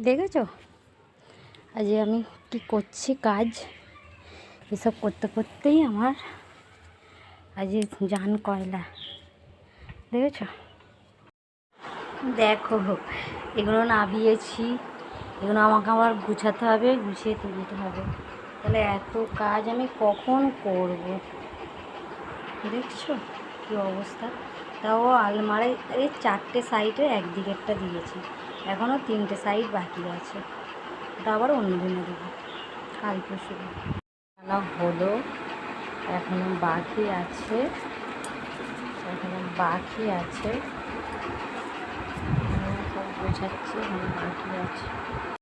দেখেছ? আজ আমি কি করছি কাজ? এসব করতে করতেই আমার আজ জান কয়লা। দেখেছ? দেখো, এগুলো নাবিয়েছি। এগুলো আমাকে আবার গুছাতে হবে, গুছিয়ে তুলতে হবে। তাহলে এত কাজ আমি কখন করব? দেখছ? কী অবস্থা? তাও আলমারি এই চারটে সাইডে একদিকেরটা দিয়েছি। এখনও তিনটে সাইড বাকি আছে। ওটা আবার অন্য দিনে দেবো। কাল পরশু খেলা হলো, এখনও বাকি আছে। এখনও বাকি আছে। সব বোঝাচ্ছি এখনও বাকি আছে।